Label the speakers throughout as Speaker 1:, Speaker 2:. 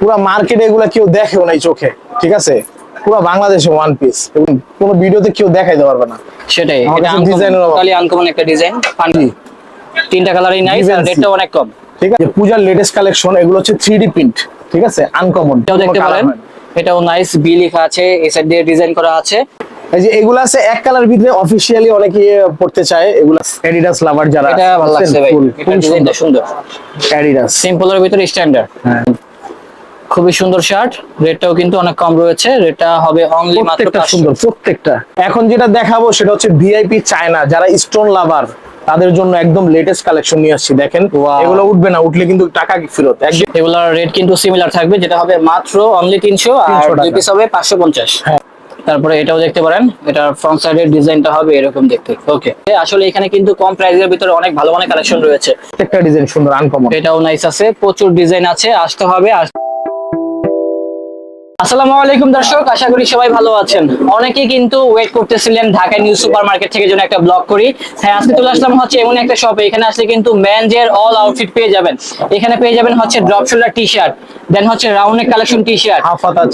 Speaker 1: পুরো মার্কেটে এগুলা কেউ দেখেও নাই চোখে ঠিক আছে? পুরো বাংলাদেশে ওয়ান পিস এবং কোনো ভিডিওতে কেউ দেখাইতে পারবে না।
Speaker 2: সেটাই এটা
Speaker 1: অভাব।
Speaker 2: আনকমন একটা ডিজাইন
Speaker 1: জি।
Speaker 2: তিনটা কালারই নাইস আর রেটটা অনেক কম।
Speaker 1: ঠিক আছে? পূজার লেটেস্ট কালেকশন এগুলো হচ্ছে থ্রি ডি প্রিন্ট ঠিক আছে? আনকমন
Speaker 2: এটাও দেখতে পারেন। এটাও নাইস বি লেখা আছে এই সাইড দিয়ে ডিজাইন করা আছে।
Speaker 1: এই যে এগুলো আছে এক কালার ভিতরে অফিসিয়ালি অনেকে পড়তে চায়। এগুলো এডিডাস লাভার যারা
Speaker 2: এটা ভালো লাগছে ভাই। এটা ডিজাইনটা সুন্দর।
Speaker 1: এডিডাস
Speaker 2: সিম্পলের ভিতরে স্ট্যান্ডার্ড
Speaker 1: হ্যাঁ।
Speaker 2: খুবই সুন্দর শার্ট রেটটাও কিন্তু অনেক কম রয়েছে রেটটা হবে অনলি মাত্র 500
Speaker 1: সুন্দর প্রত্যেকটা। এখন যেটা দেখাবো সেটা হচ্ছে ভিআইপি চায়না যারা স্টোন লাভার তাদের জন্য একদম লেটেস্ট কালেকশন নিয়ে আসছি দেখেন। এগুলো উঠবে না উঠলে কিন্তু টাকা ফেরত।
Speaker 2: এগুলোর রেট কিন্তু সিমিলার থাকবে যেটা হবে মাত্র অনলি তিনশো আর দুই পিস হবে পাঁচশো পঞ্চাশ।
Speaker 1: হ্যাঁ।
Speaker 2: তারপরে এটাও দেখতে পারেন এটার ফ্রন্ট সাইডের ডিজাইনটা হবে এরকম দেখতে। ওকে আসলে এখানে কিন্তু কম প্রাইসের ভিতরে অনেক ভালো মানের কালেকশন রয়েছে।
Speaker 1: প্রত্যেকটা ডিজাইন সুন্দর আনকমন
Speaker 2: এটাও নাইস আছে প্রচুর ডিজাইন আছে আসতে হবে আস- আসসালামু আলাইকুম দর্শক আশা করি সবাই ভালো আছেন। অনেকেই কিন্তু ওয়েট করতেছিলেন ঢাকা নিউ সুপার মার্কেট থেকে যেন একটা ব্লগ করি। হ্যাঁ আজকে চলে আসলাম হচ্ছে এমন একটা শপে এখানে আসলে কিন্তু মেনজের অল আউটফিট পেয়ে যাবেন। এখানে পেয়ে যাবেন হচ্ছে drop shoulder T shirt then হচ্ছে রাউন্ড কালেকশন টি শার্ট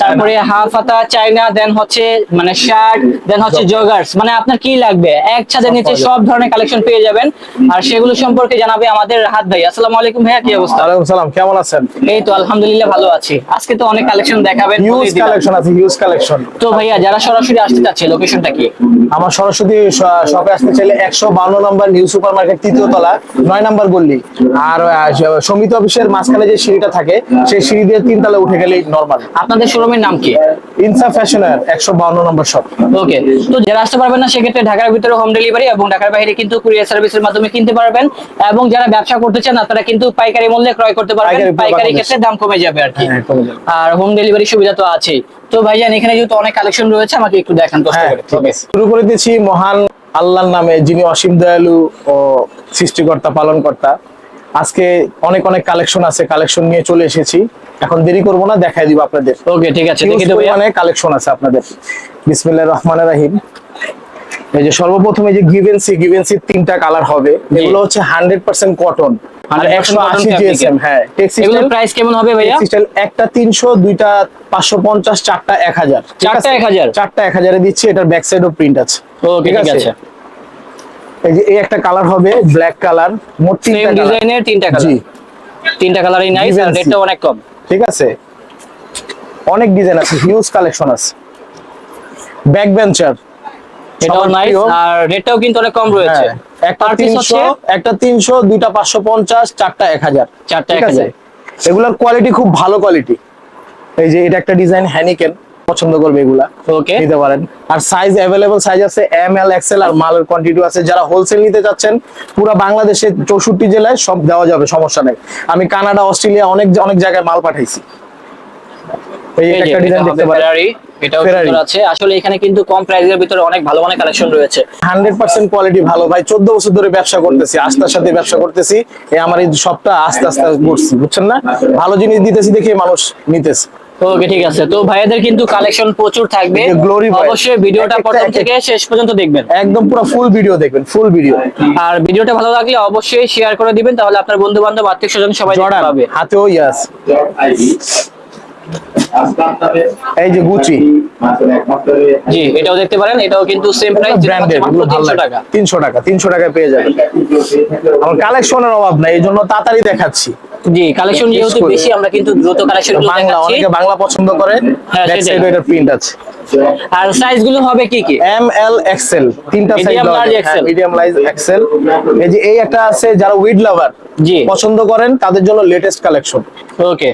Speaker 2: তারপরে হাফ হাতা চাইনা দেন হচ্ছে মানে শার্ট দেন হচ্ছে জগার্স মানে আপনার কি লাগবে? এক ছাদের নিচে সব ধরনের কালেকশন পেয়ে যাবেন। আর সেগুলো সম্পর্কে জানাবে আমাদের রাহাত ভাই। আসসালামু আলাইকুম ভাইয়া কি অবস্থা?
Speaker 1: ওয়ালাইকুম সালাম কেমন আছেন?
Speaker 2: এই তো আলহামদুলিল্লাহ ভালো আছি। আজকে তো অনেক কালেকশন দেখাবেন।
Speaker 1: হিউজ। কালেকশন আছে হিউজ কালেকশন
Speaker 2: তো ভাইয়া যারা সরাসরি আসতে চাচ্ছে লোকেশনটা কি?
Speaker 1: আমার সরাসরি শপে আসতে চাইলে একশো বান্ন নম্বর নিউ সুপার মার্কেট তৃতীয় তলা নয় নম্বর গল্লি আর সমিতি অফিসের মাঝখানে যে সিঁড়িটা থাকে সেই সিঁড়ি দিয়ে তিন তলা উঠে গেলেই নর্মাল
Speaker 2: আপনাদের শোরুমের নাম কি?
Speaker 1: ইনসা ফ্যাশনের নম্বর শপ
Speaker 2: ওকে তো যারা আসতে পারবেন না সেক্ষেত্রে ঢাকার ভিতরে হোম ডেলিভারি এবং ঢাকার বাইরে কিন্তু কুরিয়ার সার্ভিসের মাধ্যমে কিনতে পারবেন। এবং যারা ব্যবসা করতে চান আপনারা কিন্তু পাইকারি মূল্যে ক্রয় করতে পারবেন।
Speaker 1: পাইকারি
Speaker 2: ক্ষেত্রে দাম কমে যাবে আর কি।
Speaker 1: হ্যাঁ।
Speaker 2: আর হোম ডেলিভারি সুবিধা তো আছেই। তো ভাইজান এখানে যেহেতু অনেক কালেকশন রয়েছে আমাকে একটু দেখান কষ্ট
Speaker 1: হ্যাঁ শুরু করে দিচ্ছি মহান আল্লাহর নামে যিনি অসীম দয়ালু ও সৃষ্টিকর্তা পালনকর্তা। আজকে অনেক অনেক কালেকশন আছে কালেকশন নিয়ে চলে এসেছি। এখন দেরি করব না দেখাই দিব আপনাদের।
Speaker 2: ওকে ঠিক আছে দেখি ভাইয়া
Speaker 1: অনেক কালেকশন আছে আপনাদের। বিসমিল্লাহির রহমানির রহিম। এই যে সর্বপ্রথম এই যে গিভেন্সি গিভেন্সি তিনটা কালার হবে। এগুলো হচ্ছে হান্ড্রেড পার্সেন্ট কটন আর
Speaker 2: 100%
Speaker 1: একশো
Speaker 2: cotton
Speaker 1: আশি
Speaker 2: fabric
Speaker 1: জিএসএম
Speaker 2: এর।
Speaker 1: হ্যাঁ।
Speaker 2: এগুলোর প্রাইস কেমন হবে ভাইয়া?
Speaker 1: টেক্সটাইল একটা তিনশো দুইটা পাঁচশো পঞ্চাশ চারটা এক হাজার। ঠিক
Speaker 2: চারটা
Speaker 1: আছে?
Speaker 2: 1000?
Speaker 1: চারটা এক হাজারে দিচ্ছি এটার ব্যাক সাইডও প্রিন্ট আছে।
Speaker 2: ওকে ঠিক আছে।
Speaker 1: এই যে এই একটা কালার হবে ব্ল্যাক কালার মোট তিনটা
Speaker 2: ডিজাইনের তিনটা
Speaker 1: জি।
Speaker 2: কালার তিনটা কালারই নাইস আর। রেটটা অনেক কম।
Speaker 1: ঠিক আছে? অনেক ডিজাইন আছে হিউজ কালেকশন আছে। ব্যাক বেঞ্চার
Speaker 2: এটাও নাইস আর রেটটাও কিন্তু অনেক কম রয়েছে।
Speaker 1: হ্যাঁ, একটা
Speaker 2: Per piece হচ্ছে
Speaker 1: তিনশো একটা তিনশো দুইটা পাঁচশো পঞ্চাশ চারটা এক হাজার।
Speaker 2: চারটা
Speaker 1: ঠিক আছে?
Speaker 2: 1000
Speaker 1: এগুলার কোয়ালিটি খুব ভালো কোয়ালিটি এই যে এটা একটা ডিজাইন হ্যানিকেন পছন্দ করবে এগুলা।
Speaker 2: ওকে
Speaker 1: নিতে পারেন। আর সাইজ অ্যাভেলেবল সাইজ আছে এম এল এক্সেল আর মালের কোয়ান্টিটি আছে। যারা হোলসেল নিতে চাচ্ছেন পুরো বাংলাদেশে চৌষট্টি জেলায় সব দেওয়া যাবে সমস্যা নেই। আমি কানাডা অস্ট্রেলিয়া অনেক অনেক জায়গায় মাল পাঠাইছি। এই একটা ডিজাইন দেখতে পারেন।
Speaker 2: এটাও। সুন্দর আছে। আসলে এখানে কিন্তু কম প্রাইসের ভিতরে অনেক ভালো মানের কালেকশন রয়েছে।
Speaker 1: হান্ড্রেড পার্সেন্ট কোয়ালিটি ভালো। ভাই চোদ্দ বছর ধরে ব্যবসা করতেছি আস্থার সাথে ব্যবসা করতেছি। এই আমার এই সবটা আস্তে আস্তে করছি বুঝছেন না? ভালো জিনিস দিতেছি দেখে মানুষ নিতেছে।
Speaker 2: ওকে ঠিক আছে। তো ভাইয়াদের কিন্তু কালেকশন প্রচুর থাকবে। অবশ্যই ভিডিওটা প্রথম থেকে শেষ পর্যন্ত দেখবেন।
Speaker 1: একদম পুরো ফুল ভিডিও দেখবেন ফুল ভিডিও
Speaker 2: আর ভিডিওটা ভালো লাগলে অবশ্যই শেয়ার করে দিবেন তাহলে আপনার বন্ধু বান্ধব আত্মীয় স্বজন সবাই দেখতে পাবে।
Speaker 1: হাতেও ইয়াস। এই যে গুচি
Speaker 2: জি এটাও দেখতে পারেন এটাও কিন্তু সেম প্রাইস
Speaker 1: ব্র্যান্ডেড
Speaker 2: টাকা।
Speaker 1: তিনশো টাকা তিনশো টাকায় পেয়ে যাবেন। আমার কালেকশনের অভাব নাই এই জন্য তাড়াতাড়ি দেখাচ্ছি।
Speaker 2: জি কালেকশন যেহেতু বেশি আমরা কিন্তু দ্রুত কালেকশন
Speaker 1: বাংলা অনেকে বাংলা পছন্দ করে
Speaker 2: হ্যাঁ,
Speaker 1: ব্যাক
Speaker 2: সেটাই।
Speaker 1: সাইডে এটা প্রিন্ট আছে।
Speaker 2: আর সাইজগুলো হবে কি কি?
Speaker 1: এম এল এক্সেল তিনটা সাইজ। মিডিয়াম লাইজ এক্সেল এই যে এই একটা আছে যারা উইড লাভার
Speaker 2: জি।
Speaker 1: পছন্দ করেন তাদের জন্য লেটেস্ট কালেকশন
Speaker 2: ওকে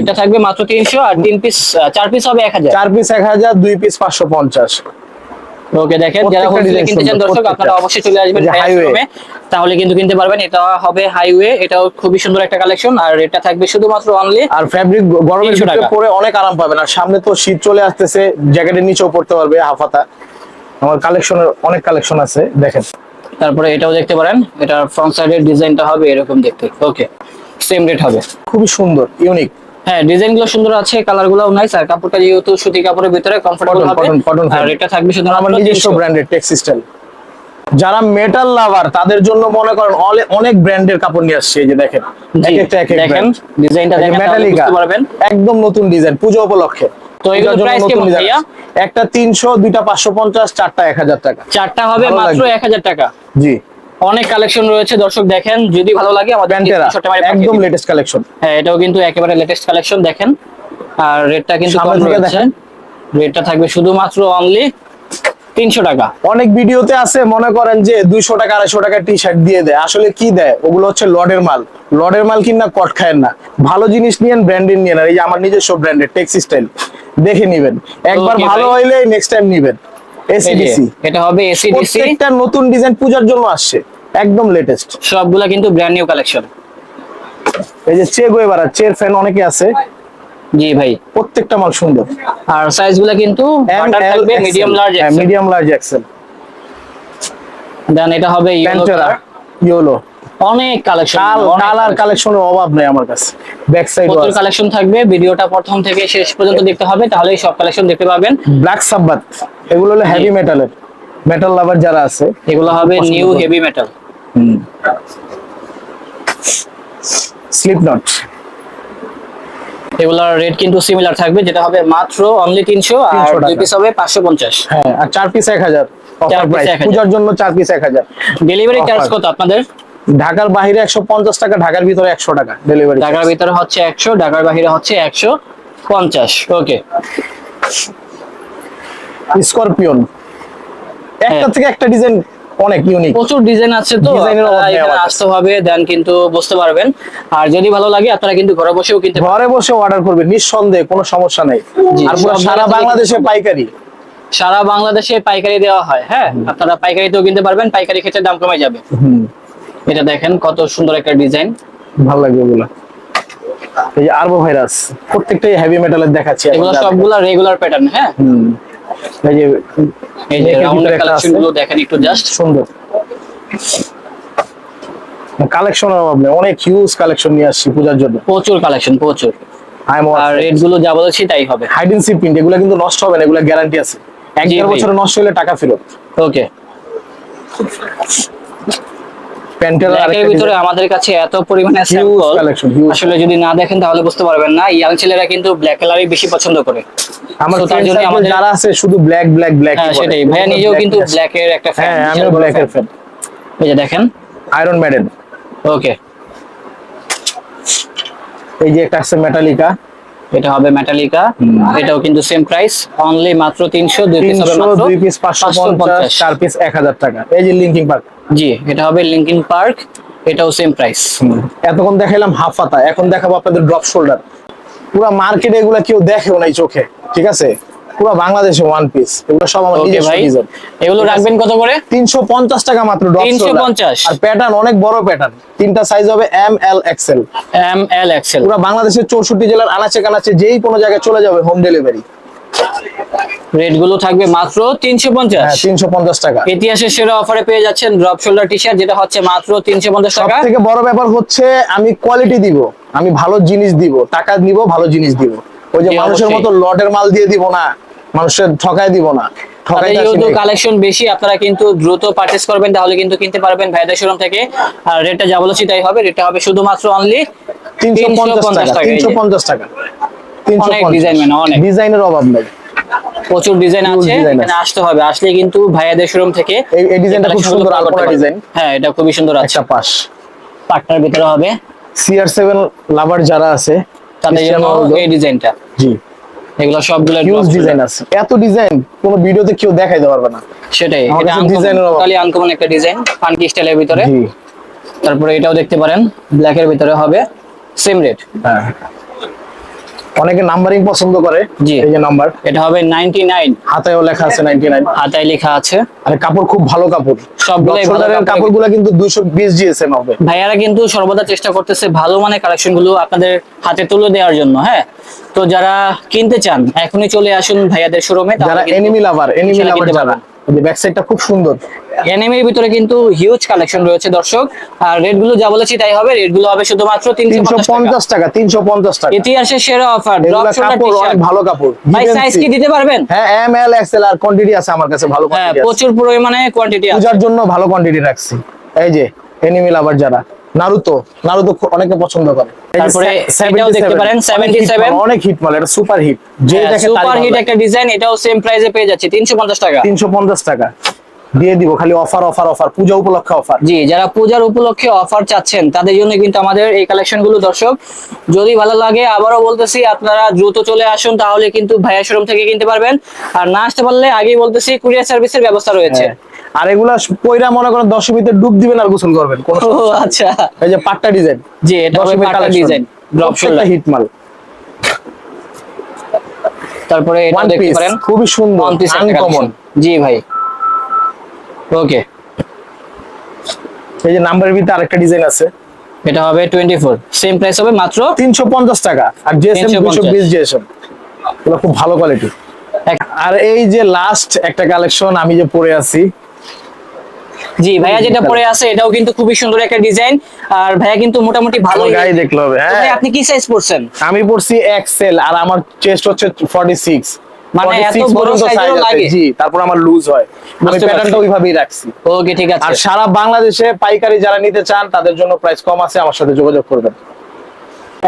Speaker 2: এটা থাকবে মাত্র তিনশো আর তিন পিস চার পিস হবে এক হাজার।
Speaker 1: চার পিস এক হাজার দুই পিস পাঁচশো পঞ্চাশ।
Speaker 2: ওকে দেখেন যারা হোলসেলে কিনতে চান দর্শক আপনারা অবশ্যই চলে আসবেন
Speaker 1: এই যে
Speaker 2: ভাইয়ার
Speaker 1: highway।
Speaker 2: শোরুমে তাহলে কিন্তু কিনতে পারবেন এটা হবে হাইওয়ে এটাও খুবই সুন্দর একটা কালেকশন আর এটা থাকবে শুধুমাত্র অনলি
Speaker 1: আর ফ্যাব্রিক গরমের
Speaker 2: 300
Speaker 1: ভিতরে পরে অনেক আরাম পাবেন আর সামনে তো শীত চলে আসতেছে জ্যাকেটের নিচেও পড়তে পারবে হাফাতা। আমার কালেকশনের অনেক কালেকশন আছে দেখেন।
Speaker 2: তারপরে এটাও দেখতে পারেন এটার ফ্রন্ট সাইডের ডিজাইনটা হবে এরকম দেখতে। ওকে সেম রেট হবে।
Speaker 1: খুবই সুন্দর ইউনিক
Speaker 2: হ্যাঁ ডিজাইনগুলো সুন্দর আছে কালারগুলো নাইস আর কাপড়টা যেহেতু সুতি কাপড়ের ভিতরে কমফোর্টেবল হবে আর এটা থাকবে শুধু
Speaker 1: আমার নিজস্ব ব্র্যান্ডেড টেক্সটাইল যারা মেটাল লাভার তাদের জন্য মনে করেন অনেক ব্র্যান্ডের কাপড় নিয়ে আসছে এই যে দেখেন। এক একটা এক এক
Speaker 2: দেখেন ডিজাইনটা দেখেন
Speaker 1: মেটালিকা
Speaker 2: বুঝতে পারবেন।
Speaker 1: একদম নতুন ডিজাইন পুজো উপলক্ষে।
Speaker 2: তো price
Speaker 1: নতুন
Speaker 2: কেমন ভাইয়া?
Speaker 1: একটা তিনশো দুইটা পাঁচশো পঞ্চাশ চারটা এক হাজার টাকা।
Speaker 2: চারটা হবে মাত্র
Speaker 1: লাগবে।
Speaker 2: এক হাজার টাকা।
Speaker 1: জি।
Speaker 2: অনেক কালেকশন রয়েছে দর্শক দেখেন যদি ভালো লাগে আমাদের
Speaker 1: একদম লেটেস্ট কালেকশন
Speaker 2: হ্যাঁ এটাও কিন্তু একেবারে লেটেস্ট কালেকশন দেখেন। আর রেটটা কিন্তু কম রয়েছে। রেটটা থাকবে শুধুমাত্র অনলি তিনশো টাকা।
Speaker 1: অনেক ভিডিওতে আছে মনে করেন যে দুইশো টাকা আড়াইশো টাকা টি শার্ট দিয়ে দেয়। আসলে কি দেয়? ওগুলো হচ্ছে লডের মাল। লডের মাল কিনা কট খায়েন না। ভালো জিনিস নিয়েন ব্র্যান্ডের নিয়েন। আর এই যে আমার নিজস্ব ব্র্যান্ডের টেক্স স্টাইল দেখে নিবেন। একবার ভালো। হইলে নেক্সট টাইম নিবেন। এসিডিসি
Speaker 2: এটা হবে এসিডিসি
Speaker 1: প্রত্যেকটা নতুন ডিজাইন পূজার জন্য আসছে একদম লেটেস্ট
Speaker 2: সবগুলা কিন্তু ব্র্যান্ড নিউ কালেকশন
Speaker 1: এই যে চে গোয়েবারা চেয়ার ফ্যান অনেকে আছে।
Speaker 2: জি ভাই।
Speaker 1: প্রত্যেকটা মাল সুন্দর।
Speaker 2: আর সাইজগুলা কিন্তু থাকবে medium large
Speaker 1: medium large XL
Speaker 2: then এটা হবে ইয়োলো
Speaker 1: ইয়েলো
Speaker 2: অনেক কালেকশন
Speaker 1: কাল কালার কালেকশনের অভাব নেই আমার কাছে। ব্যাক সাইড
Speaker 2: প্রচুর কালেকশন থাকবে ভিডিওটা প্রথম থেকে শেষ পর্যন্ত দেখতে হবে তাহলেই সব কালেকশন দেখতে পাবেন।
Speaker 1: ব্ল্যাক সাব্বাত এগুলো হলো হেভি মেটালের মেটাল লাভার যারা আছে
Speaker 2: এগুলো হবে new heavy metal
Speaker 1: Slipknot
Speaker 2: এগুলোর রেট কিন্তু সিমিলার থাকবে যেটা হবে মাত্র অনলি তিনশো আর দুই পিস হবে পাঁচশো পঞ্চাশ।
Speaker 1: হ্যাঁ আর চার পিস এক হাজার। অফার প্রাইস
Speaker 2: 1000
Speaker 1: পূজার জন্য চার পিস এক হাজার।
Speaker 2: ডেলিভারি চার্জ কত আপনাদের?
Speaker 1: ঢাকার বাইরে একশো পঞ্চাশ টাকা ঢাকার ভিতরে একশো টাকা ডেলিভারি
Speaker 2: ঢাকার ভিতরে হচ্ছে একশো ঢাকার বাইরে হচ্ছে একশো পঞ্চাশ। ওকে
Speaker 1: স্করপিয়ন একটা
Speaker 2: হ্যাঁ।
Speaker 1: থেকে একটা ডিজাইন অনেক ইউনিক
Speaker 2: প্রচুর ডিজাইন আছে তো আসতে হবে দেন কিন্তু বুঝতে পারবেন। আর যদি ভালো লাগে আপনারা কিন্তু ঘরে বসেও কিনতে
Speaker 1: ঘরে বসে অর্ডার করবে নিঃসন্দেহে কোনো সমস্যা নেই। আর সারা বাংলাদেশে পাইকারি।
Speaker 2: সারা বাংলাদেশে পাইকারি দেওয়া হয় হ্যাঁ? আপনারা পাইকারিতেও কিনতে পারবেন পাইকারি ক্ষেত্রে দাম কমে যাবে।
Speaker 1: হুম।
Speaker 2: এটা দেখেন কত সুন্দর একটা ডিজাইন।
Speaker 1: ভালো লাগবে এগুলো। এই যে আরবো ভাইরাস প্রত্যেকটাই হেভি মেটালের দেখাচ্ছি
Speaker 2: এগুলো। সবগুলা রেগুলার প্যাটার্ন হ্যাঁ?
Speaker 1: হুম। এই যে
Speaker 2: এই যে রাউন্ডের কালেকশনগুলো দেখেন একটু জাস্ট
Speaker 1: সুন্দর। কালেকশনের অভাব নেই অনেক হিউজ কালেকশন নিয়ে আসছি পূজার জন্য।
Speaker 2: প্রচুর কালেকশন প্রচুর। আর রেটগুলো যা বলেছি তাই হবে।
Speaker 1: হাইডেন সি প্রিন্ট এগুলো কিন্তু নষ্ট হবে না এগুলো গ্যারান্টি আছে। এক দেড়। বছরে নষ্ট হলে টাকা ফেরত।
Speaker 2: ওকে
Speaker 1: প্যান্টের
Speaker 2: ভিতরে আমাদের কাছে এত পরিমাণে স্যাম্পল আসলে যদি না দেখেন তাহলে বুঝতে পারবেন না। ইয়াং ছেলেরা কিন্তু ব্ল্যাক কালারই বেশি পছন্দ করে।
Speaker 1: আমার
Speaker 2: তার জন্য আমাদের-
Speaker 1: যারা আছে শুধু ব্ল্যাক ব্ল্যাক ব্ল্যাক
Speaker 2: সেটাই। ভাইয়া নিজেও কিন্তু ব্ল্যাকের একটা ফ্যান
Speaker 1: হ্যাঁ আমিও ব্ল্যাকের ফ্যান
Speaker 2: এই যে দেখেন।
Speaker 1: আয়রন ম্যাডেন
Speaker 2: ওকে
Speaker 1: এই যে একটা আছে মেটালিকা
Speaker 2: এটা হবে মেটালিকা এটাও কিন্তু সেম প্রাইস অনলি মাত্র তিনশো দুই পিস হবে মাত্র
Speaker 1: দুই পিস
Speaker 2: 550
Speaker 1: চার পিস এক হাজার টাকা। এই যে লিঙ্কিং পার্ক
Speaker 2: জি এটা হবে লিঙ্কিন পার্ক এটাও সেম প্রাইস
Speaker 1: এতক্ষণ দেখাইলাম হাফ পাতা এখন দেখাবো আপনাদের ড্রপ শোল্ডার পুরো মার্কেটে এগুলা কেউ দেখেও নাই চোখে ঠিক আছে? পুরো বাংলাদেশে ওয়ান পিস এগুলো সব আমার নিজস্ব
Speaker 2: ভাই। এগুলো রাখবেন কত করে?
Speaker 1: তিনশো পঞ্চাশ টাকা মাত্র ড্রপ
Speaker 2: 350
Speaker 1: আর প্যাটার্ন অনেক বড় প্যাটার্ন তিনটা সাইজ হবে M L XL
Speaker 2: M L XL
Speaker 1: পুরো বাংলাদেশের চৌষট্টি জেলার আনাচে কানাচে যেই কোনো জায়গায় চলে যাবে হোম ডেলিভারি
Speaker 2: রেটগুলো থাকবে মাত্র তিনশো পঞ্চাশ।
Speaker 1: হ্যাঁ তিনশো পঞ্চাশ টাকা।
Speaker 2: ইতিহাসের সেরা অফারে পেয়ে যাচ্ছেন ড্রপ শোল্ডার টি শার্ট যেটা হচ্ছে মাত্র তিনশো পঞ্চাশ টাকা।
Speaker 1: থেকে বড় ব্যাপার হচ্ছে আমি কোয়ালিটি দিব আমি ভালো জিনিস দিব টাকা দিব ভালো জিনিস দিব। ওই যে মানুষের মতো লটের মাল দিয়ে দিব না মানুষের ঠকায় দিব না
Speaker 2: যেহেতু কালেকশন বেশি আপনারা কিন্তু দ্রুত পারচেস করবেন তাহলে কিন্তু কিনতে পারবেন শোরুম থেকে। আর রেটটা যা বলেছি তাই হবে রেটটা হবে শুধুমাত্র অনলি
Speaker 1: তিনশো পঞ্চাশ টাকা। তিনশো পঞ্চাশ
Speaker 2: অনেক মানে, অনেক।
Speaker 1: ডিজাইনের অভাব নাই।
Speaker 2: প্রচুর ডিজাইন আছে এখানে আসতে হবে। আসলে কিন্তু ভাইয়াদের শোরুম থেকে
Speaker 1: এই- ডিজাইনটা খুব সুন্দর আলপনা ডিজাইন
Speaker 2: হ্যাঁ এটা খুবই সুন্দর আছে।
Speaker 1: একটা পাশ।
Speaker 2: পাটটার ভিতরে হবে।
Speaker 1: সিআর সেভেন লাভার যারা আছে
Speaker 2: তাদের জন্য এই ডিজাইনটা
Speaker 1: জি।
Speaker 2: এগুলো সবগুলো
Speaker 1: হিউজ ডিজাইন আছে। এত ডিজাইন কোনো ভিডিওতে কেউ দেখাইতে পারবে না।
Speaker 2: সেটাই এটা
Speaker 1: এর অভাব।
Speaker 2: আনকমন একটা ডিজাইন ফানকি স্টাইলের ভিতরে।
Speaker 1: জি।
Speaker 2: তারপরে এটাও দেখতে পারেন ব্ল্যাকের ভিতরে হবে সেম রেট
Speaker 1: হ্যাঁ। অনেকে নাম্বারিং পছন্দ করে
Speaker 2: জি।
Speaker 1: এই যে নাম্বার
Speaker 2: এটা হবে 99
Speaker 1: হাতেও লেখা আছে নাইনটি নাইন
Speaker 2: হাতায় লেখা আছে।
Speaker 1: আর কাপড় খুব ভালো কাপড়।
Speaker 2: সবগুলাই ভালো
Speaker 1: কাপড়গুলো কিন্তু দুইশো বিশ জিএসএম হবে।
Speaker 2: ভাইয়ারা কিন্তু সর্বদা চেষ্টা করতেছে ভালো মানের কালেকশনগুলো আপনাদের হাতে তুলে দেওয়ার জন্য হ্যাঁ? তো যারা কিনতে চান এখনই চলে আসুন ভাইয়াদের শোরুমে
Speaker 1: যারা এনিমি লাভার এনিমি লাভার যারা। যে ব্যাক সাইডটা খুব সুন্দর।
Speaker 2: এনএমের ভিতরে কিন্তু হিউজ কালেকশন রয়েছে দর্শক। আর রেটগুলো যা বলেছি তাই হবে রেটগুলো হবে শুধুমাত্র
Speaker 1: তিনশো
Speaker 2: তিনশো
Speaker 1: পঞ্চাশ টাকা তিনশো পঞ্চাশ টাকা।
Speaker 2: ইতিহাসের সেরা অফার ড্রপ
Speaker 1: কাপড় অনেক ভালো কাপড়।
Speaker 2: ভাই সাইজ কি দিতে পারবেন?
Speaker 1: হ্যাঁ এম এল এক্সেল আর কোয়ান্টিটি আছে আমার কাছে ভালো
Speaker 2: হ্যাঁ
Speaker 1: কোয়ান্টিটি আছে।
Speaker 2: প্রচুর পরিমাণে কোয়ান্টিটি আছে।
Speaker 1: পূজার জন্য ভালো কোয়ান্টিটি রাখছি। এই যে এনিমি লাভার যারা। নারুতো। নারুতো অনেকে পছন্দ করে।
Speaker 2: তারপরে এটাও দেখতে
Speaker 1: 77
Speaker 2: পারেন,
Speaker 1: অনেক
Speaker 2: 77
Speaker 1: অনেক হিট মাল এটা সুপার হিট যে দেখে
Speaker 2: সুপার হিট একটা ডিজাইন এটাও সেম প্রাইসে পেয়ে যাচ্ছে তিনশো পঞ্চাশ টাকা।
Speaker 1: তিনশো পঞ্চাশ টাকা। দিয়ে দিব খালি অফার অফার অফার পূজা উপলক্ষে অফার
Speaker 2: জি যারা পূজার উপলক্ষে অফার চাচ্ছেন তাদের জন্য কিন্তু আমাদের এই কালেকশনগুলো দর্শক যদি ভালো লাগে আবারও বলতেছি আপনারা দ্রুত চলে আসুন তাহলে কিন্তু ভাইয়া শোরুম থেকে কিনতে পারবেন। আর না আসতে পারলে আগেই বলতেছি কুরিয়ার সার্ভিসের ব্যবস্থা রয়েছে।
Speaker 1: আর এগুলা পয়রা মনে করেন দশ মিনিটে ডুব দিবেন আর গোসল করবেন
Speaker 2: আচ্ছা।
Speaker 1: এই যে পাট্টা ডিজাইন
Speaker 2: জি এটা হবে পাটা ডিজাইন ড্রপ শোল্ডার
Speaker 1: হিট মাল।
Speaker 2: তারপরে এটা দেখতে পারেন।
Speaker 1: খুবই সুন্দর আনকমন
Speaker 2: জি ভাই। ওকে।
Speaker 1: এই যে নাম্বারের ভিতরে আরেকটা ডিজাইন আছে।
Speaker 2: এটা হবে 24 সেম প্রাইস হবে মাত্র
Speaker 1: তিনশো পঞ্চাশ টাকা। আর জিএসএম
Speaker 2: 350
Speaker 1: দুশো বিশ জিএসএম। এগুলো খুব ভালো কোয়ালিটি আর এই যে লাস্ট একটা কালেকশন আমি যে পরে আছি।
Speaker 2: জি ভাইয়া যেটা পরে আছে এটাও কিন্তু খুবই সুন্দর একটা ডিজাইন আর ভাইয়া কিন্তু মোটামুটি ভালো
Speaker 1: গায়ে দেখলে হবে হ্যাঁ।
Speaker 2: আপনি কি সাইজ পড়ছেন
Speaker 1: আমি পড়ছি এক্সেল আর আমার চেস্ট হচ্ছে 46
Speaker 2: মানে এত বড়
Speaker 1: আছে,
Speaker 2: লাগে?
Speaker 1: জি তারপর আমার লুজ হয়। আমি প্যাটার্নটা ওইভাবেই রাখছি।
Speaker 2: ওকে ঠিক
Speaker 1: আর সারা বাংলাদেশে পাইকারি যারা নিতে চান তাদের জন্য প্রাইস কম আছে আমার সাথে যোগাযোগ করবেন।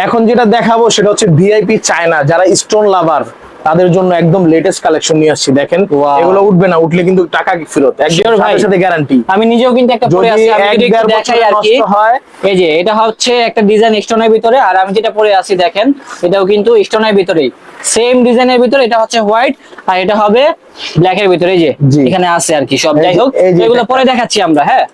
Speaker 1: এখন যেটা দেখাবো সেটা হচ্ছে ভিআইপি চায়না যারা স্টোন লাভার তাদের জন্য একদম লেটেস্ট কালেকশন নিয়ে আসছি দেখেন। এগুলো উঠবে না উঠলে কিন্তু টাকা ফেরত? একদম
Speaker 2: Sure ভাই।
Speaker 1: সাথে গ্যারান্টি
Speaker 2: আমি নিজেও কিন্তু একটা পরে আছি আমি যদি দেখাই আর কি। এই যে এটা হচ্ছে একটা ডিজাইন স্টোনের ভিতরে আর আমি যেটা পরে আছি দেখেন এটাও কিন্তু স্টোনের ভিতরেই। সেম ডিজাইনের ভিতরে এটা হচ্ছে হোয়াইট আর এটা হবে ব্ল্যাক এর ভিতরে এই যে এখানে আছে আর কি সব যাই হোক এগুলো পরে দেখাচ্ছি আমরা হ্যাঁ।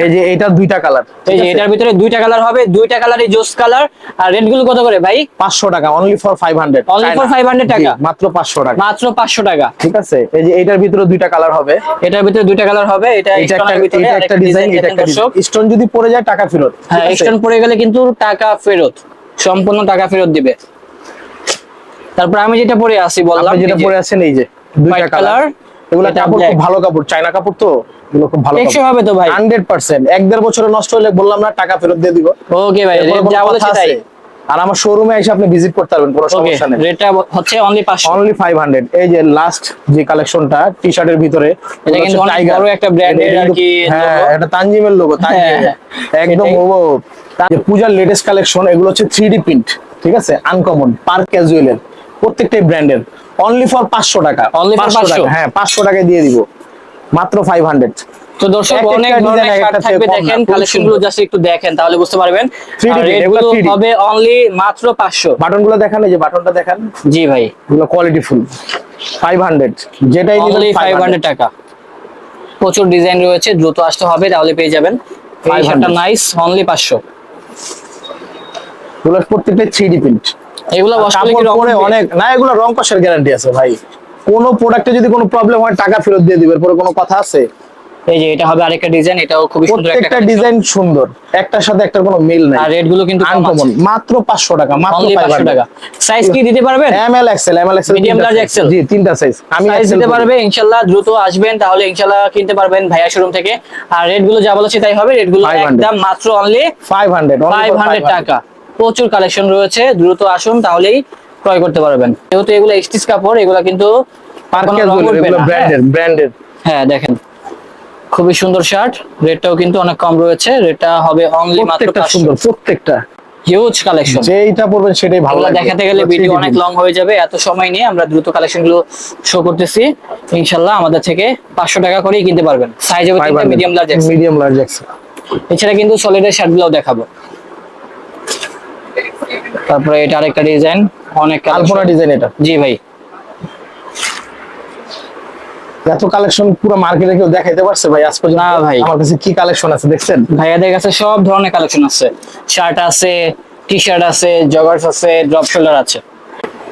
Speaker 1: এই যে এটা দুইটা কালার।
Speaker 2: এই যে এটার ভিতরে দুইটা কালার হবে দুইটা কালারই জোস কালার। আর রেডগুলো কত করে ভাই?
Speaker 1: পাঁচশো টাকা only for five hundred
Speaker 2: Only for 500 টাকা?
Speaker 1: মাত্র পাঁচশো টাকা।
Speaker 2: মাত্র পাঁচশো টাকা।
Speaker 1: ঠিক আছে? এই যে এইটার ভিতরে দুইটা কালার হবে।
Speaker 2: এটার ভিতরে দুইটা কালার হবে এটা
Speaker 1: এটা একটা
Speaker 2: ভিতরে
Speaker 1: এটা একটা ডিজাইন এটা একটা স্টোন যদি পড়ে যায় টাকা ফেরত।
Speaker 2: হ্যাঁ স্টোন পড়ে গেলে কিন্তু টাকা ফেরত। সম্পূর্ণ টাকা ফেরত দিবে। তারপর আমি যেটা পরে আসি বললাম
Speaker 1: যেটা পরে আছেন এই যে দুইটা কালার এগুলো কাপড় খুব ভালো কাপড় চায়না কাপড় তো? এগুলো খুব ভালো
Speaker 2: টেকসই হবে তো ভাই।
Speaker 1: Hundred percent. এক দেড় বছরে নষ্ট হলে বললাম না টাকা ফেরত দিয়ে দিব।
Speaker 2: ওকে ভাই
Speaker 1: এরপরে
Speaker 2: রেট
Speaker 1: কোনো
Speaker 2: যা
Speaker 1: কথা
Speaker 2: বলেছি
Speaker 1: আর আমার শোরুমে এসে আপনি ভিজিট করতে পারবেন কোনো
Speaker 2: ওকে
Speaker 1: সমস্যা নেই।
Speaker 2: রেটটা হচ্ছে অনলি 500
Speaker 1: অনলি ফাইভ হান্ড্রেড এই যে লাস্ট যে কালেকশনটা টি শার্টের ভিতরে
Speaker 2: এটা কিন্তু অনেক বড় একটা আর কি
Speaker 1: হ্যাঁ। এটা তানজিমের লোগো তানজিম।
Speaker 2: হ্যাঁ,
Speaker 1: একদম
Speaker 2: এটাই।
Speaker 1: যে পূজার লেটেস্ট কালেকশন এগুলো হচ্ছে থ্রি ডি প্রিন্ট ঠিক আছে? আনকমন পার্ক ক্যাজুয়ালের প্রত্যেকটাই ব্র্যান্ডের অনলি ফর পাঁচশো টাকা।
Speaker 2: Only for 500
Speaker 1: টাকা হ্যাঁ পাঁচশো টাকায় দিয়ে দিব। মাত্র ফাইভ হান্ড্রেড
Speaker 2: তো দর্শক অনেক ধরনের শার্ট থাকবে দেখেন
Speaker 1: খুব
Speaker 2: কালেকশনগুলো জাস্ট একটু দেখেন তাহলে বুঝতে পারবেন।
Speaker 1: 3D
Speaker 2: আর রেট
Speaker 1: এগুলো
Speaker 2: গুলো হবে অনলি মাত্র 500
Speaker 1: বাটনগুলো দেখান এই যে বাটনটা দেখান।
Speaker 2: জি ভাই।
Speaker 1: এগুলো কোয়ালিটি ফুল ফাইভ হান্ড্রেড যেটাই
Speaker 2: অনলি
Speaker 1: নিবেন
Speaker 2: 500 টাকা। প্রচুর ডিজাইন রয়েছে দ্রুত আসতে হবে তাহলে পেয়ে যাবেন। এই
Speaker 1: 500
Speaker 2: শার্টটা নাইস অনলি 500
Speaker 1: এগুলো প্রত্যেকটাই থ্রি ডি প্রিন্ট
Speaker 2: এগুলো ওয়াশ করলে কি
Speaker 1: কাপড়
Speaker 2: রং
Speaker 1: পরে অনেক না এগুলো রং কষের গ্যারান্টি আছে ভাই। কোনো প্রোডাক্টে যদি কোনো প্রবলেম হয় টাকা ফেরত দিয়ে দিবে এরপরে কোনো কথা আছে?
Speaker 2: এই যে এটা হবে আরেকটা ডিজাইন এটাও খুবই সুন্দর একটা
Speaker 1: প্রত্যেকটা ডিজাইন সুন্দর। একটার সাথে একটার কোনো মিল নাই।
Speaker 2: আর রেটগুলো কিন্তু
Speaker 1: আনকমন মাত্র 500 টাকা মাত্র
Speaker 2: 500 টাকা। সাইজ কি দিতে পারবেন?
Speaker 1: M L XL M L XL
Speaker 2: Medium, large, XL?
Speaker 1: জি তিনটা সাইজ আমি
Speaker 2: সাইজ দিতে পারবে ইনশাআল্লাহ দ্রুত আসবেন তাহলে ইনশাআল্লাহ কিনতে পারবেন ভাইয়া শোরুম থেকে। আর রেটগুলো যা বলেছি তাই হবে রেটগুলো
Speaker 1: 500
Speaker 2: একদম মাত্র অনলি
Speaker 1: 500 only for
Speaker 2: 500 টাকা। প্রচুর কালেকশন রয়েছে দ্রুত আসুন তাহলেই ক্রয় করতে পারবেন। যেহেতু এগুলো এক্সটিস কাপড় এগুলো কিন্তু হ্যাঁ?
Speaker 1: ব্র্যান্ডেড
Speaker 2: হ্যাঁ দেখেন। খুবই সুন্দর শার্ট রেটটাও কিন্তু অনেক কম রয়েছে রেটটা হবে অনলি মাত্র
Speaker 1: প্রত্যেকটা সুন্দর প্রত্যেকটা।
Speaker 2: হিউজ কালেকশন
Speaker 1: যেইটা পড়বেন সেটাই ভালো
Speaker 2: দেখাতে গেলে ভিডিও অনেক লং হয়ে যাবে এত সময় নিয়ে আমরা দ্রুত কালেকশনগুলো শো করতেছি। ইনশাল্লাহ আমাদের থেকে পাঁচশো টাকা করেই কিনতে পারবেন। সাইজ হবে মিডিয়াম লার্জ
Speaker 1: মিডিয়াম লার্জ
Speaker 2: এছাড়া কিন্তু সলিডের শার্টগুলো দেখাবো। তারপরে এটা আরেকটা ডিজাইন অনেক
Speaker 1: আলপনা ডিজাইন এটা?
Speaker 2: জি ভাই।
Speaker 1: এত কালেকশন পুরো মার্কেটে কেউ দেখাইতে পারছে ভাই? আজ পর্যন্ত
Speaker 2: না ভাই।
Speaker 1: আমার কাছে কি কালেকশন আছে দেখছেন?
Speaker 2: ভাইয়াদের কাছে সব ধরনের কালেকশন আছে। শার্ট আছে টি শার্ট আছে জগার্স আছে ড্রপ শোল্ডার আছে।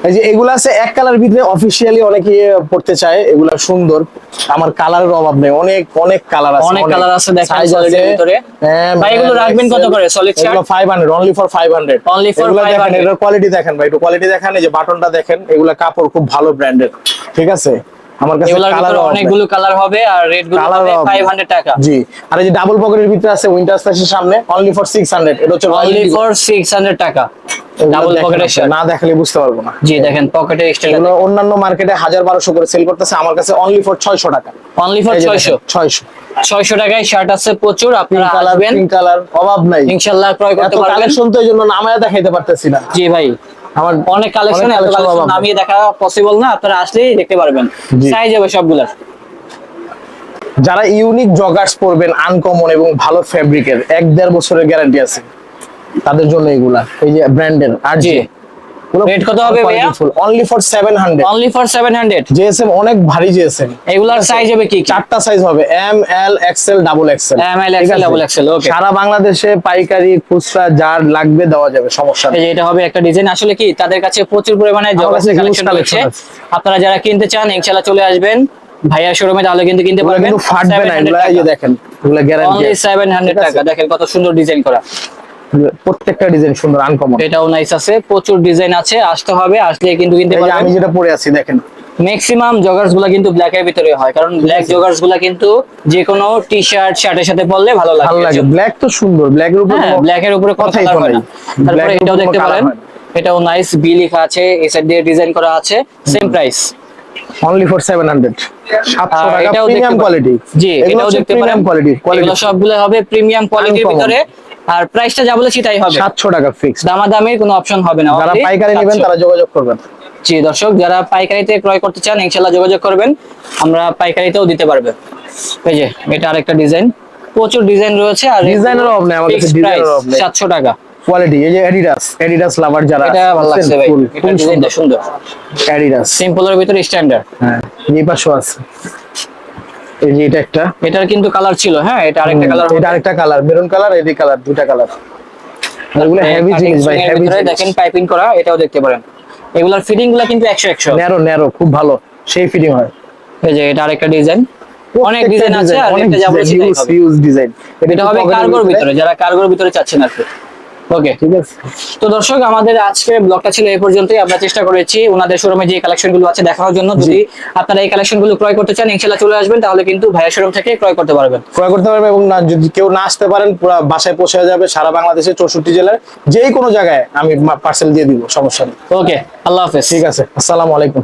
Speaker 1: এই যে এগুলা আছে এক কালার ভিতরে অফিসিয়ালি অনেকে পড়তে চায় এগুলা সুন্দর আমার কালারের অভাব নেই অনেক অনেক কালার আছে
Speaker 2: অনেক colour আছে, দেখেন। ভিতরে।
Speaker 1: হ্যাঁ,
Speaker 2: ভাই, এগুলো রাখবেন কত করে? Shirt?
Speaker 1: এগুলো 500 only for 500
Speaker 2: Only for 500
Speaker 1: এটার কোয়ালিটি দেখেন ভাই একটু কোয়ালিটি দেখেন এই যে বাটনটা দেখেন এগুলা কাপড় খুব ভালো ব্র্যান্ডের ঠিক আছে আমার কাছে কালার
Speaker 2: অনেকগুলো কালার হবে আর
Speaker 1: রেটগুলো
Speaker 2: হবে
Speaker 1: হবে।
Speaker 2: 500 টাকা
Speaker 1: জি আর এই যে ডাবল পকেটের ভিতরে আছে উইন্টার সামনে অনলি ফর 600 এটা হচ্ছে
Speaker 2: অনলি ফর 600 টাকা ডাবল পকেটের শার্ট
Speaker 1: না দেখালে বুঝতে পারব না।
Speaker 2: জি দেখেন পকেটের স্টাইল
Speaker 1: এগুলো অন্যান্য মার্কেটে হাজার বারোশো করে সেল করতেছে আমার কাছে অনলি ফর ছয়শো টাকা।
Speaker 2: অনলি ফর 600
Speaker 1: ছয়শো?
Speaker 2: 600 টাকায় শার্ট আছে প্রচুর আপনারা আসবেন।
Speaker 1: কালার অভাব নাই।
Speaker 2: ইনশাআল্লাহ ক্রয় করতে পারবেন।
Speaker 1: কালেকশন তো এই জন্য নামায় দেখাইতে পারতেছি না।
Speaker 2: জি ভাই।
Speaker 1: আমার
Speaker 2: অনেক কালেকশন এত কালেকশন নামিয়ে দেখা পসিবল না আপনারা আসলেই দেখতে পারবেন। সাইজ হবে সবগুলার
Speaker 1: যারা ইউনিক জগার্স পরবেন আনকমন এবং ভালো ফেব্রিকের এক দেড় বছরের গ্যারান্টি আছে। তাদের জন্য এগুলা। এই যে ব্র্যান্ডের আর
Speaker 2: জি। Rate কত হবে ভাইয়া?
Speaker 1: Only for seven hundred
Speaker 2: only for 700
Speaker 1: GSM অনেক ভারী জিএসএম
Speaker 2: এগুলার সাইজ হবে কি
Speaker 1: চারটা সাইজ হবে। M L XL double XL
Speaker 2: M, L, XL, double XL, okay.
Speaker 1: সারা বাংলাদেশে পাইকারি খুচরা যার লাগবে দেওয়া যাবে সমস্যা নেই।
Speaker 2: যে এটা হবে একটা ডিজাইন আসলে কি তাদের কাছে প্রচুর পরিমাণে
Speaker 1: কাছে huge
Speaker 2: কালেকশন রয়েছে।
Speaker 1: আছে।
Speaker 2: আপনারা যারা কিনতে চান ইনশাআল্লাহ চলে আসবেন। ভাইয়া শোরুমে তাহলে কিন্তু কিনতে পারবেন।
Speaker 1: ফাটবে না এগুলো এই দেখেন। এগুলো গ্যারান্টি
Speaker 2: অনলি 700 টাকা। দেখেন কত সুন্দর ডিজাইন করা।
Speaker 1: প্রত্যেকটা ডিজাইন সুন্দর আনকমন
Speaker 2: এটাও নাইস আছে প্রচুর ডিজাইন আছে আসতে হবে আসলে কিন্তু কিনতে
Speaker 1: যে আমি যেটা পরে আছি দেখেন।
Speaker 2: ম্যাক্সিমাম জগার্সগুলা কিন্তু ব্ল্যাক এর ভিতরে হয় কারণ ব্ল্যাক জগার্সগুলা কিন্তু যে কোনো টি শার্ট শার্টের সাথে পরলে ভালো লাগে।
Speaker 1: ভালো লাগে। ব্ল্যাক তো সুন্দর ব্ল্যাক এর উপর
Speaker 2: ব্ল্যাক এর উপরে
Speaker 1: কথাই
Speaker 2: না। তারপরে এটাও দেখতে পারেন এটাও নাইস বি লেখা আছে এই সাইড দিয়ে ডিজাইন করা আছে সেম প্রাইস
Speaker 1: অনলি ফর 700 700 টাকা প্রিমিয়াম কোয়ালিটি
Speaker 2: জি এটাও দেখতে পারেন।
Speaker 1: কোয়ালিটি কোয়ালিটি
Speaker 2: সবগুলো হবে প্রিমিয়াম কোয়ালিটির ভিতরে আর প্রাইসটা যা বলেছি তাই হবে।
Speaker 1: 700 টাকা ফিক্স
Speaker 2: দামাদামির কোনো অপশন হবে না
Speaker 1: যারা পাইকারি নেবেন তারা যোগাযোগ করবেন।
Speaker 2: জি দর্শক যারা পাইকারিতে ক্রয় করতে চান যোগাযোগ করবেন। আমরা পাইকারিতেও দিতে পারবে। এই যে এটা আরেকটা ডিজাইন প্রচুর ডিজাইন রয়েছে আর
Speaker 1: ডিজাইনের অভাব নেই, আমার ডিজাইনের অভাব নেই।
Speaker 2: সাতশো টাকা।
Speaker 1: কোয়ালিটি এই যে অ্যাডিডাস অ্যাডিডাস লাভার যারা
Speaker 2: এটা ভালো লাগছে ভাই। এটা ডিজাইনটা সুন্দর।
Speaker 1: অ্যাডিডাস
Speaker 2: সিম্পলের ভিতরে স্ট্যান্ডার্ড
Speaker 1: হ্যাঁ। এই পাশেও আছে। এই যে এটা একটা।
Speaker 2: এটার কিন্তু কালার ছিল হ্যাঁ? এটা আরেকটা কালার
Speaker 1: এটা আরেকটা কালার মেরুন কালার এডি কালার দুটা কালার এগুলো হেভি জিনিস ভাই হেভি
Speaker 2: দেখেন পাইপিং করা এটাও দেখতে পারেন। এগুলোর ফিটিংগুলো কিন্তু একশো একশো।
Speaker 1: ন্যারো ন্যারো খুব ভালো। সেই ফিটিং হয়।
Speaker 2: এই যে এটা আরেকটা ডিজাইন অনেক ডিজাইন আছে আর
Speaker 1: অনেক
Speaker 2: একটা যা বলেছি তাই
Speaker 1: ইউজ ইউজ ডিজাইন
Speaker 2: এটা হবে কার্গোর ভিতরে। যারা কার্গোর ভিতরে চাচ্ছেন আর ওকে
Speaker 1: ঠিক আছে।
Speaker 2: তো দর্শক আমাদের আজকের ব্লগটা ছিল এই পর্যন্তই। আমরা চেষ্টা করেছি ওনাদের শোরুমে যে কালেকশনগুলো আছে দেখানোর জন্য। যদি আপনারা এই কালেকশনগুলো ক্রয় করতে চান ইনশাল্লাহ চলে আসবেন তাহলে কিন্তু ভাইয়া শোরুম থেকে ক্রয় করতে পারবেন।
Speaker 1: ক্রয় করতে পারবে এবং না যদি কেউ না আসতে পারেন পুরো বাসায় পৌঁছে যাবে সারা বাংলাদেশে চৌষট্টি জেলার যেই কোনো জায়গায় আমি পার্সেল দিয়ে দিব সমস্যা নেই।
Speaker 2: ওকে আল্লাহ হাফেজ।
Speaker 1: ঠিক আছে আসসালামু আলাইকুম।